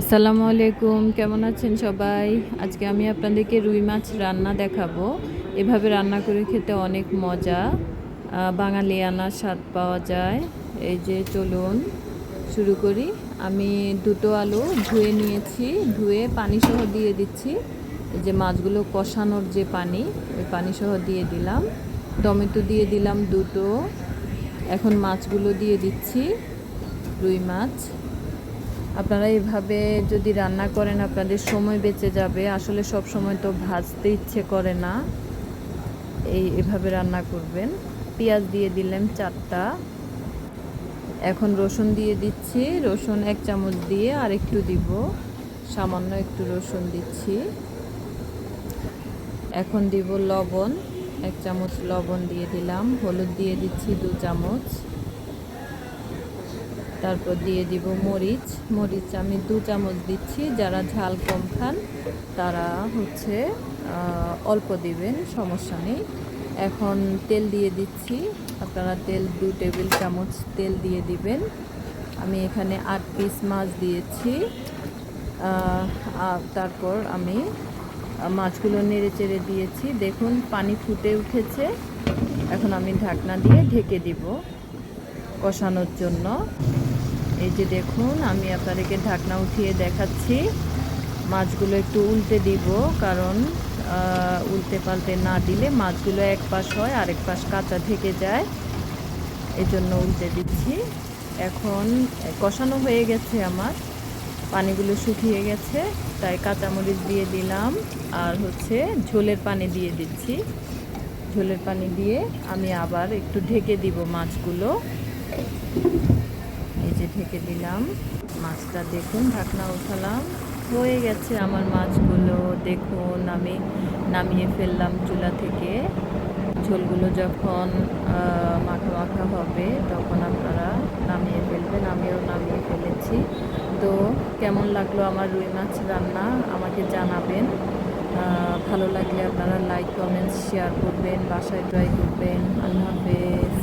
আসসালামু আলাইকুম কেমন আছেন সবাই? আজকে আমি আপনাদেরকে রুই মাছ রান্না দেখাবো। এভাবে রান্না করে খেতে অনেক মজা। আহ, বাঙালিয়ানা স্বাদ পাওয়া যায়। এই যে চলুন শুরু করি। আমি দুটো আলু ধুয়ে নিয়েছি ধুয়ে পানি সহ দিয়ে দিচ্ছি। এই যে মাছগুলো কষানোর যে পানি ওই পানি সহ দিয়ে দিলাম। টমেটো দিয়ে দিলাম দুটো। এখন মাছগুলো দিয়ে দিচ্ছি রুই মাছ। আপনারা এভাবে যদি রান্না করেন, আপনাদের সময় বেঁচে যাবে। আসলে সব সময় তো ভাজতে ইচ্ছে করে না। এই, এভাবে রান্না করবেন। পেঁয়াজ দিয়ে দিলাম চারটা। এখন রসুন দিয়ে দিচ্ছি। রসুন এক চামচ দিয়ে আর একটু দিব। সামান্য একটু রসুন দিচ্ছি। এখন দিব লবণ। এক চামচ লবণ দিয়ে দিলাম। হলুদ দিয়ে দিচ্ছি দু চামচ। তারপর দিয়ে দিব মরিচ। মরিচ আমি দু চামচ দিচ্ছি, যারা ঝাল কম খান তারা হচ্ছে অল্প দিবেন, সমস্যা নেই। এখন তেল দিয়ে দিচ্ছি, আপনারা তেল, দু টেবিল চামচ তেল দিয়ে দিবেন। আমি এখানে আট পিস মাছ দিয়েছি। তারপর আমি মাছগুলো নেড়ে চেড়ে দিয়েছি। দেখুন, পানি ফুটে উঠেছে। এখন আমি ঢাকনা দিয়ে ঢেকে দিব। কষানোর জন্য। এই যে দেখুন, আমি আপনাদেরকে ঢাকনা উঠিয়ে দেখাচ্ছি। মাছগুলো একটু উল্টে দিব, কারণ উল্টে পাল্টে না দিলে মাছগুলো এক পাশ হয়, আরেক পাশ কাঁচা থেকে যায়। এই জন্য উল্টে দিচ্ছি। এখন কষানো হয়ে গেছে আমার। পানিগুলো শুকিয়ে গেছে, তাই কাঁচামরিচ দিয়ে দিলাম। আর হচ্ছে ঝোলের পানি দিয়ে দিচ্ছি। ঝোলের পানি দিয়ে আমি আবার একটু ঢেকে দিব মাছগুলো। এই যে ঢেকে দিলাম। মাছটা দেখুন, ঢাকনা উঠালাম। হয়ে গেছে আমার মাছগুলো। দেখুন, আমি নামিয়ে ফেললাম চুলা থেকে। ঝোলগুলো যখন মাখা মাখা হবে, তখন আপনারা নামিয়ে ফেলবেন। আমিও নামিয়ে ফেলেছি। তো কেমন লাগল আমার রুই মাছ রান্না? আমাকে জানাবেন। ভালো লাগলে আপনারা লাইক কমেন্টস শেয়ার করবেন। বাসায় ট্রাই করবেন। আল্লাহ হাফেজ।